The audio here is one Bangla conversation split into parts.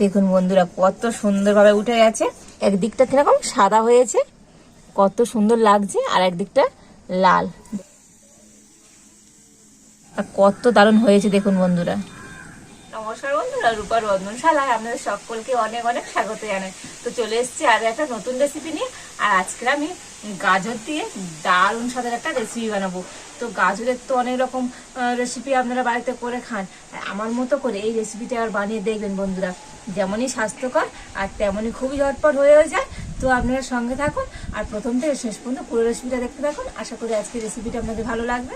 দেখুন বন্ধুরা, কত সুন্দরভাবে উঠে গেছে। একদিকটা কীরকম সাদা হয়েছে, কত সুন্দর লাগছে, আর একদিকটা লাল। কত দারুণ হয়েছে দেখুন বন্ধুরা। নমস্কার বন্ধুরা, রূপার রন্ধনশালায় আপনাদের সকলকে অনেক অনেক স্বাগত জানাই। তো চলে এসেছি আর একটা নতুন রেসিপি নিয়ে, আর আজকে আমি গাজর দিয়ে দারুণ স্বাদের একটা রেসিপি বানাবো। তো গাজরের তো অনেক রকম রেসিপি আপনারা বাড়িতে করে খান। আমার মতো করে এই রেসিপিটা আর বানিয়ে দেখবেন বন্ধুরা। যেমনই স্বাস্থ্যকর আর তেমনই খুবই ঝটপট হয়েও যায়। তো আপনারা সঙ্গে থাকুন আর প্রথম থেকে শেষ পর্যন্ত পুরো রেসিপিটা দেখতে থাকুন। আশা করি আজকের রেসিপিটা আপনাদের ভালো লাগবে।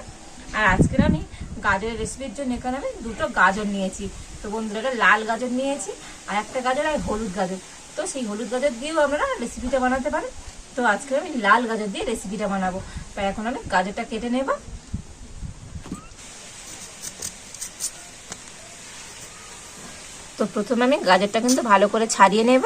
আর আজকের আমি গাজরের রেসিপির জন্য এখানে আমি দুটো গাজর নিয়েছি। তো বন্ধুরা লাল গাজর নিয়েছি আর একটা গাজর আর হলুদ গাজর। তো সেই হলুদ গাজর দিয়েও আপনারা রেসিপিটা বানাতে পারেন। তো আজকে আমি লাল গাজর দিয়ে রেসিপিটা বানাবো। তাই এখন আমি গাজরটা কেটে নেব। তো প্রথমে আমি গাজরটা কিন্তু ভালো করে ছাড়িয়ে নেব।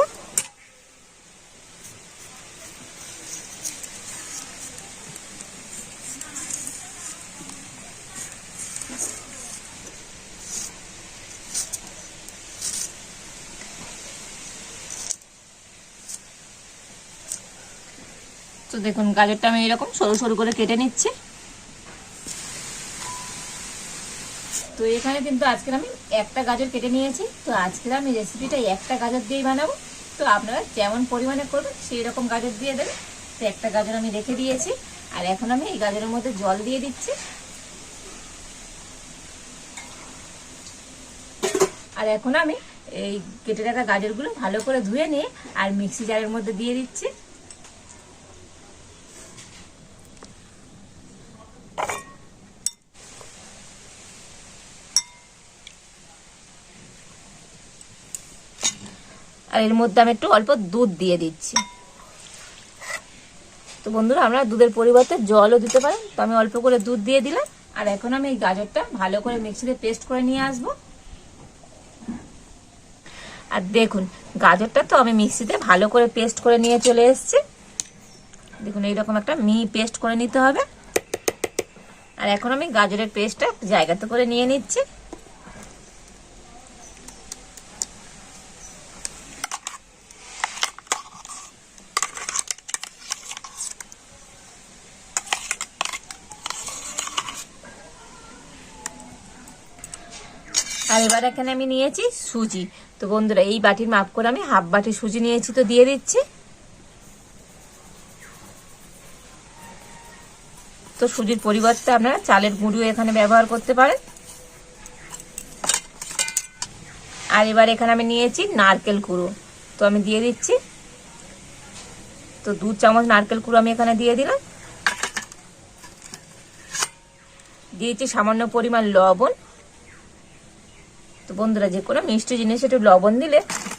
তো দেখুন, গাজরটা আমি এরকম সরু সরু করে কেটে নিচ্ছি। তো এখানে কিন্তু আজকে আমি একটা গাজর কেটে নিয়েছি। তো আজকের আমি রেসিপিটা একটা গাজর দিয়েই বানাবো। তো আপনারা যেমন পরিমাণে করবেন, সেই রকম গাজর দিয়ে দেবেন। তো একটা গাজর আমি রেখে দিয়েছি। আর এখন আমি এই গাজরের মধ্যে জল দিয়ে দিচ্ছি। আর এখন আমি এই কেটে রাখা গাজরগুলো ভালো করে ধুয়ে নিয়ে আর মিক্সি জারের মধ্যে দিয়ে দিচ্ছি। আর এর মধ্যে আমি একটু অল্প দুধ দিয়ে দিচ্ছি। তো বন্ধুরা, আমরা দুধের পরিবর্তে জলও দিতে পারেন তো আমি অল্প করে দুধ দিয়ে দিলাম। আর এখন আমি এই গাজরটা ভালো করে মিক্সিতে পেস্ট করে নিয়ে আসব। আর দেখুন, গাজরটা তো আমি মিক্সিতে ভালো করে পেস্ট করে নিয়ে চলে এসেছি। দেখুন, এইরকম একটা মি পেস্ট করে নিতে হবে। আর এখন আমি গাজরের পেস্টটা জায়গাতে করে নিয়ে নিচ্ছি। আর এবার এখানে আমি নিয়েছি সুজি। তো বন্ধুরা, এই বাটির মাপ করে আমি হাফ বাটি সুজি নিয়েছি, তো দিয়ে দিচ্ছি। তো সুজির পরিবর্তে আপনারা চালের গুঁড়ো এখানে ব্যবহার করতে পারেন। আর এবার এখানে আমি নিয়েছি নারকেল কুড়ো। তো আমি দিয়ে দিচ্ছি। তো দু চামচ নারকেল কুড়ো আমি এখানে দিয়ে দিলাম। দিয়েছি সামান্য পরিমাণ লবণ। বন্ধুরা যে কোনো মিষ্টি জিনিস একটু লবণ দিলে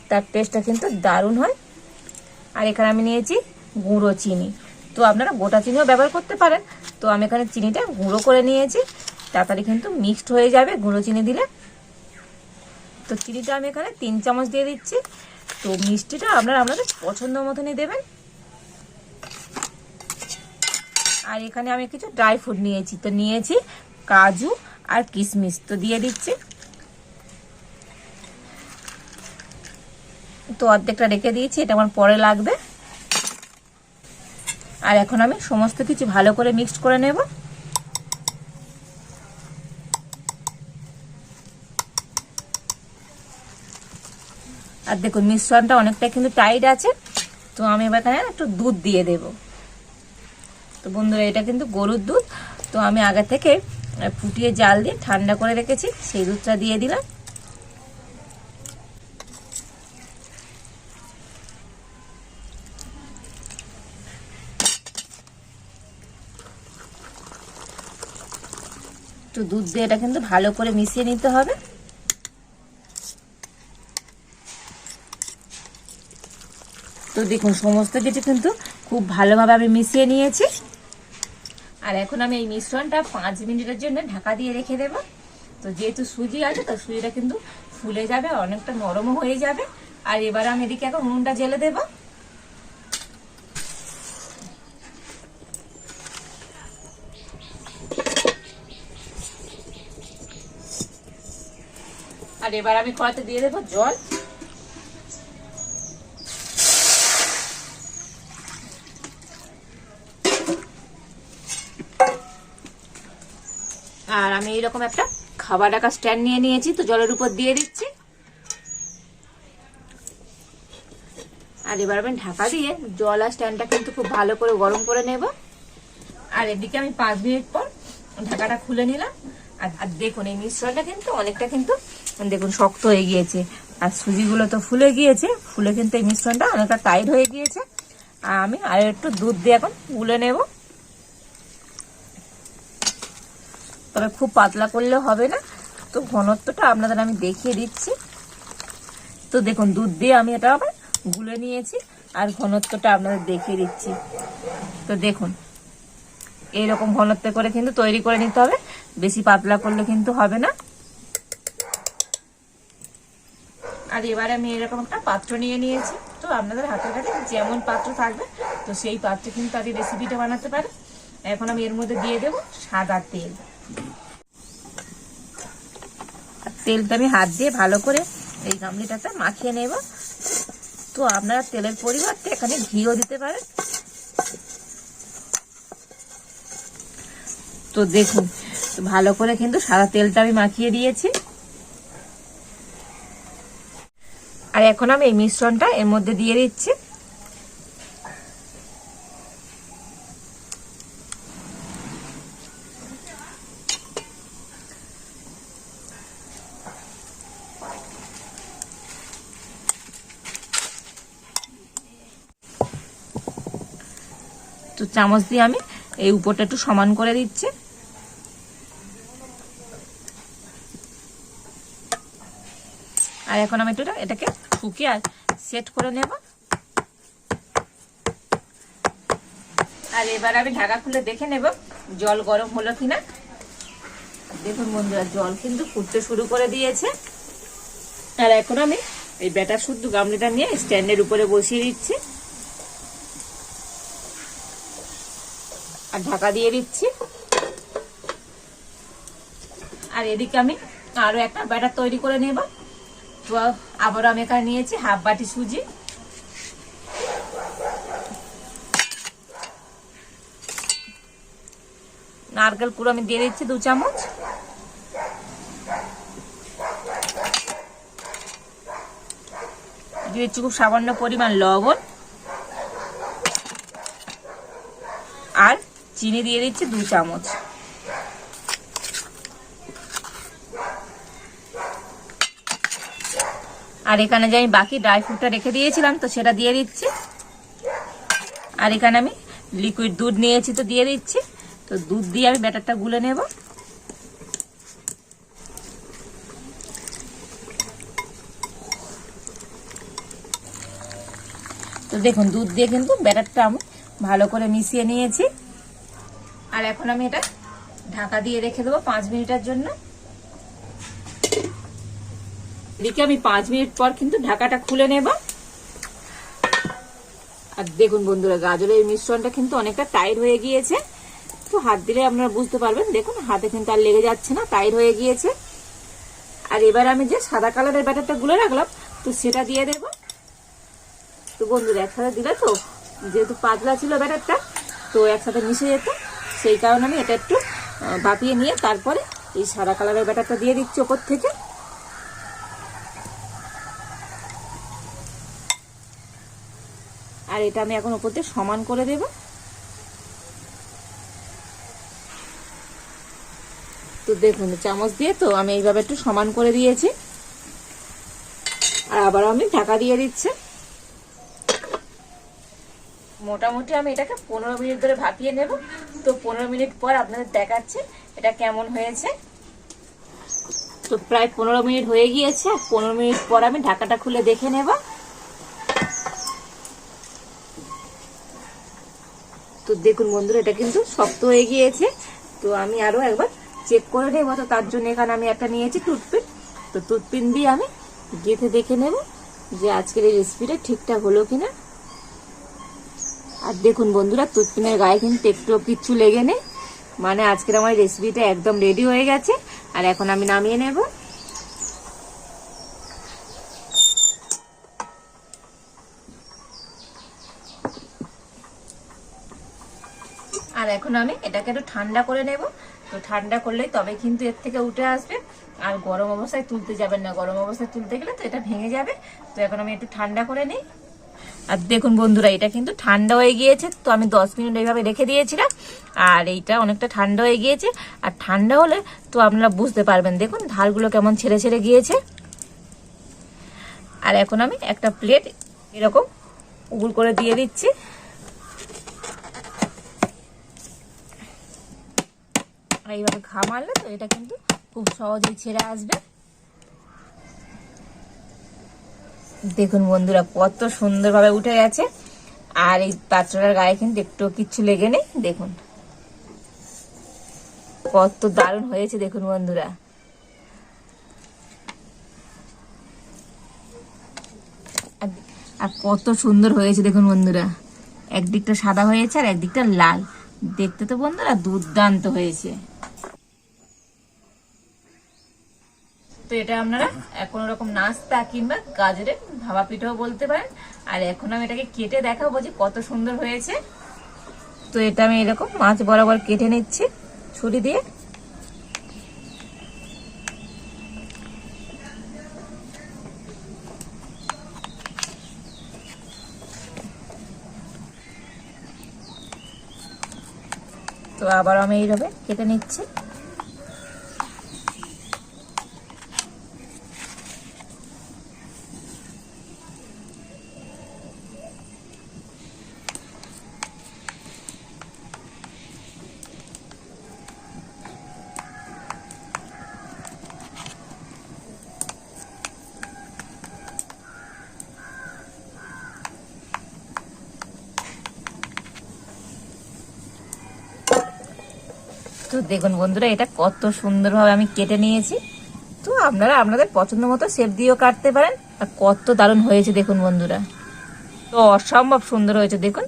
তার টেস্টটা কিন্তু দারুণ হয়। আর এখানে আমি নিয়েছি গুঁড়ো চিনি। তো আপনারা গোটা চিনিও ব্যবহার করতে পারেন। তো আমি এখানে চিনিটা গুঁড়ো করে নিয়েছি। তাড়াতাড়ি কিন্তু মিক্সড হয়ে যাবে গুঁড়ো চিনি দিলে। তো চিনিটা আমি এখানে তিন চামচ দিয়ে দিচ্ছি। তো মিষ্টিটা আপনারা আপনাদের পছন্দ মতনই দেবেন। আর এখানে আমি কিছু ড্রাই ফ্রুট নিয়েছি। তো নিয়েছি কাজু আর কিশমিশ। তো দিয়ে দিচ্ছি। তো অর্ধেকটা রেখে দিয়েছি, এটা আমার পরে লাগবে। আর এখন আমি সমস্ত কিছু ভালো করে মিক্সড করে নেব। আর দেখুন, মিশ্রণটা অনেকটা কিন্তু টাইট আছে, তো আমি এবার এখানে একটু দুধ দিয়ে দেব। তো বন্ধুরা, এটা কিন্তু গরুর দুধ, তো আমি আগে থেকে ফুটিয়ে জাল দিয়ে ঠান্ডা করে রেখেছি, সেই দুধটা দিয়ে দিলাম। একটু দুধ দিয়ে এটা কিন্তু ভালো করে মিশিয়ে নিতে হবে। তো দেখুন, সমস্ত কিছু কিন্তু খুব ভালোভাবে আমি মিশিয়ে নিয়েছি। আর এখন আমি এই মিশ্রণটা পাঁচ মিনিটের জন্য ঢাকা দিয়ে রেখে দেব। তো যেহেতু সুজি আছে, তো সুজিটা কিন্তু ফুলে যাবে, অনেকটা নরমও হয়ে যাবে। আর এবার আমি এদিকে এখন নুনটা জেলে দেবো। আর এবার আমি কড়াতে দিয়ে দেবো জল। আর আমি এইরকম একটা খাবার ডাকা স্ট্যান্ড নিয়ে নিয়েছি, তো জলের উপর দিয়ে দিচ্ছি। আর এবার আমি ঢাকা দিয়ে জল আর স্ট্যান্ডটা কিন্তু খুব ভালো করে গরম করে নেব। আর এদিকে আমি পাঁচ মিনিট পর ঢাকাটা খুলে নিলাম। আর দেখুন, এই মিশ্রণটা কিন্তু অনেকটা কিন্তু, দেখুন, শক্ত হয়ে গিয়েছে। আর সুজিগুলো তো ফুলে গিয়েছে, ফুলে কিন্তু এই মিশ্রণটা অনেকটা টাইট হয়ে গিয়েছে। আর আমি আর একটু দুধ দিয়ে এখন গুলে নেব। তবে খুব পাতলা করলে হবে না। তো ঘনত্বটা আপনাদের আমি দেখিয়ে দিচ্ছি। তো দেখুন, দুধ দিয়ে আমি এটা আবার গুলে নিয়েছি, আর ঘনত্বটা আপনাদের দেখিয়ে দিচ্ছি। তো দেখুন, এইরকম ঘনত্ব করে কিন্তু তৈরি করে নিতে হবে। বেশি পাতলা করলে কিন্তু হবে না। আর এবারে আমি এরকম একটা পাত্র নিয়ে নিয়েছি। তো আপনাদের হাতের কাছে যেমন পাত্র থাকবে তো সেই পাত্রে কিন্তু আজ রেসিপিটা বানাতে পারে। এখন আমি এর মধ্যে দিয়ে দেবো সাদা তেল। আর তেলটা আমি হাত দিয়ে ভালো করে এই গামলিটাতে মাখিয়ে নেব। তো আপনারা তেলের পরিবর্তে এখানে ঘিও দিতে পারেন। তো দেখুন ভালো করে কিন্তু সাদা তেলটা আমি মাখিয়ে দিয়েছি। আর এখন আমি এই মিশ্রণটা এর মধ্যে দিয়ে দিচ্ছি। তো চামচ দিয়ে আমি এই উপরটা একটু সমান করে দিচ্ছি। আর এখন আমি একটু এটাকে আর সেট করে নেব। আর এবার আমি ঢাকা খুলে দেখে নেব জল গরম হলো কিনা। দেখুন বন্ধুরা, জল কিন্তু ফুটতে শুরু করে দিয়েছে। আর এখন আমি এই ব্যাটার শুদ্ধ গামলিটা নিয়ে স্ট্যান্ডের উপরে বসিয়ে দিচ্ছি। আর ঢাকা দিয়ে দিচ্ছি। আর এদিকে আমি আরও একটা ব্যাটার তৈরি করে নেব। আবার আমি এখানে নিয়েছি হাফ বাটি সুজি। নারকেল পুরো আমি দিয়ে দিচ্ছি দু চামচ। দিয়ে দিচ্ছি খুব সামান্য পরিমাণ লবণ। আর চিনি দিয়ে দিচ্ছি দু চামচ। আর এখানে যে আমি বাকি ড্রাই ফ্রুটটা রেখে দিয়েছিলাম, তো সেটা দিয়ে দিচ্ছি। আর এখানে আমি লিকুইড দুধ নিয়েছি, তো দিয়ে দিচ্ছি। তো দুধ দিয়ে আমি ব্যাটারটা গুলে নেব। তো দেখুন, দুধ দিয়ে কিন্তু ব্যাটারটা আমি ভালো করে মিশিয়ে নিয়েছি। আর এখন আমি এটা ঢাকা দিয়ে রেখে দেবো পাঁচ মিনিটের জন্য। এদিকে আমি পাঁচ মিনিট পর কিন্তু ঢাকাটা খুলে নেব। আর দেখুন বন্ধুরা, গাজরের মিশ্রণটা কিন্তু অনেকটা টাইট হয়ে গিয়েছে। তো হাত দিলে আপনারা বুঝতে পারবেন। দেখুন, হাতে কিন্তু আর লেগে যাচ্ছে না টাইট হয়ে গিয়েছে। আর এবার আমি যে সাদা কালারের ব্যাটারটা গুলে রাখলাম, তো সেটা দিয়ে দেব। তো বন্ধুরা, একসাথে দিলে তো, যেহেতু পাতলা ছিল ব্যাটারটা, তো একসাথে মিশে যেত। সেই কারণে আমি এটা একটু বাপিয়ে নিয়ে তারপরে এই সাদা কালারের ব্যাটারটা দিয়ে দিচ্ছি ওপর থেকে। আর এটা আমি এখন ওপর দিয়ে সমান করে দেব। তো দেখুন, চামচ দিয়ে তো আমি এইভাবে একটু সমান করে দিয়েছি। আর আবার আমি ঢাকা দিয়ে দিচ্ছি। মোটামুটি আমি এটাকে পনেরো মিনিট ধরে ভাপিয়ে নেব। তো পনেরো মিনিট পর আপনাদের দেখাচ্ছে এটা কেমন হয়েছে। তো প্রায় পনেরো মিনিট হয়ে গিয়েছে। পনেরো মিনিট পর আমি ঢাকাটা খুলে দেখে নেব। তো দেখুন বন্ধুরা, এটা কিন্তু শক্ত হয়ে গিয়েছে। তো আমি আরও একবার চেক করে নেব। তো তার জন্য এখানে আমি একটা নিয়েছি টুথপিন তো টুথপিন দিয়ে আমি গেঁথে দেখে নেব যে আজকের এই রেসিপিটা ঠিকঠাক হলো কিনা। আর দেখুন বন্ধুরা টুথপিনের গায়ে কিন্তু একটু কিচ্ছু লেগে নেই। মানে আজকের আমার রেসিপিটা একদম রেডি হয়ে গেছে। আর এখন আমি নামিয়ে নেব। এখন আমি এটাকে একটু ঠান্ডা করে নেব। তো ঠান্ডা করলেই তবে কিন্তু এর থেকে উঠে আসবে। আর গরম অবস্থায় তুলতে যাবেন না। গরম অবস্থায় তুলতে গেলে তো এটা ভেঙে যাবে। তো এখন আমি একটু ঠান্ডা করে নিই। আর দেখুন বন্ধুরা, এটা কিন্তু ঠান্ডা হয়ে গিয়েছে। তো আমি দশ মিনিট এইভাবে রেখে দিয়েছিলাম। আর এইটা অনেকটা ঠান্ডা হয়ে গিয়েছে। আর ঠান্ডা হলে তো আপনারা বুঝতে পারবেন। দেখুন, ধারগুলো কেমন ছেড়ে ছেড়ে গিয়েছে। আর এখন আমি একটা প্লেট এরকম উগুল করে দিয়ে দিচ্ছি। আর এইভাবে ঘা মারলে তো এটা কিন্তু খুব সহজেই ছেড়ে আসবে। দেখুন বন্ধুরা, কত সুন্দরভাবে উঠে গেছে। আর এই পাত্রটার গায়ে কিন্তু একটু কিচ্ছু লেগে নেই, দেখুন। কত দারুণ হয়েছে, দেখুন বন্ধুরা। আর কত সুন্দর হয়েছে, দেখুন বন্ধুরা। একদিকটা সাদা হয়েছে আর একদিকটা লাল। দেখতে তো বন্ধুরা দুর্দান্ত হয়েছে। তো এটা আপনারা কোনো রকম নাস্তা কিংবা গাজরের ভাবা পিঠাও বলতে পারেন। আর এখন আমি এটাকে কেটে দেখাবো যে কত সুন্দর হয়েছে। তো এটা আমি এরকম মাছ বরাবর কেটে নিচ্ছি ছুরি দিয়ে। তো আবার আমি এইভাবে কেটে নিচ্ছি। দেখুন বন্ধুরা, এটা কত সুন্দরভাবে আমি কেটে নিয়েছি। তো আপনারা আপনাদের পছন্দ মতো শেপ দিয়েও কাটতে পারেন, আর কত দারুণ হয়েছে দেখুন বন্ধুরা। তো অসম্ভব সুন্দর হয়েছে দেখুন।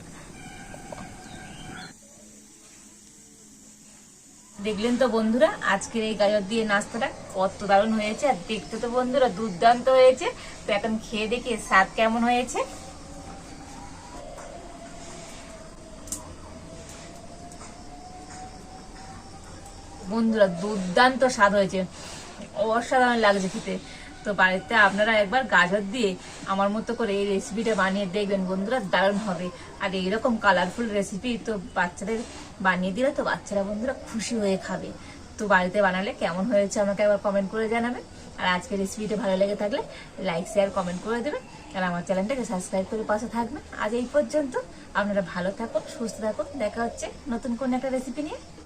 দেখলেন তো বন্ধুরা, আজকের এই গাজর দিয়ে নাস্তাটা কত দারুণ হয়েছে, আর দেখতে তো বন্ধুরা দুর্দান্ত হয়েছে। তো এখন খেয়ে দেখি স্বাদ কেমন হয়েছে। বন্ধুরা, দুর্দান্ত স্বাদ হয়েছে। অসাধারণ লাগছে খেতে। তো বাড়িতে আপনারা একবার গাজর দিয়ে আমার মতো করে এই রেসিপিটা বানিয়ে দেখবেন বন্ধুরা, দারুণ হবে। আর এইরকম কালারফুল রেসিপি তো বাচ্চাদের বানিয়ে দিলে তো বাচ্চারা বন্ধুরা খুশি হয়ে খাবে। তো বাড়িতে বানালে কেমন হয়েছে আমাকে একবার কমেন্ট করে জানাবেন। আর আজকের রেসিপিটা ভালো লেগে থাকলে লাইক শেয়ার কমেন্ট করে দেবেন। আর আমার চ্যানেলটাকে সাবস্ক্রাইব করে পাশে থাকবেন। আজ এই পর্যন্ত আপনারা ভালো থাকুন, সুস্থ থাকুন। দেখা হচ্ছে নতুন কোন একটা রেসিপি নিয়ে।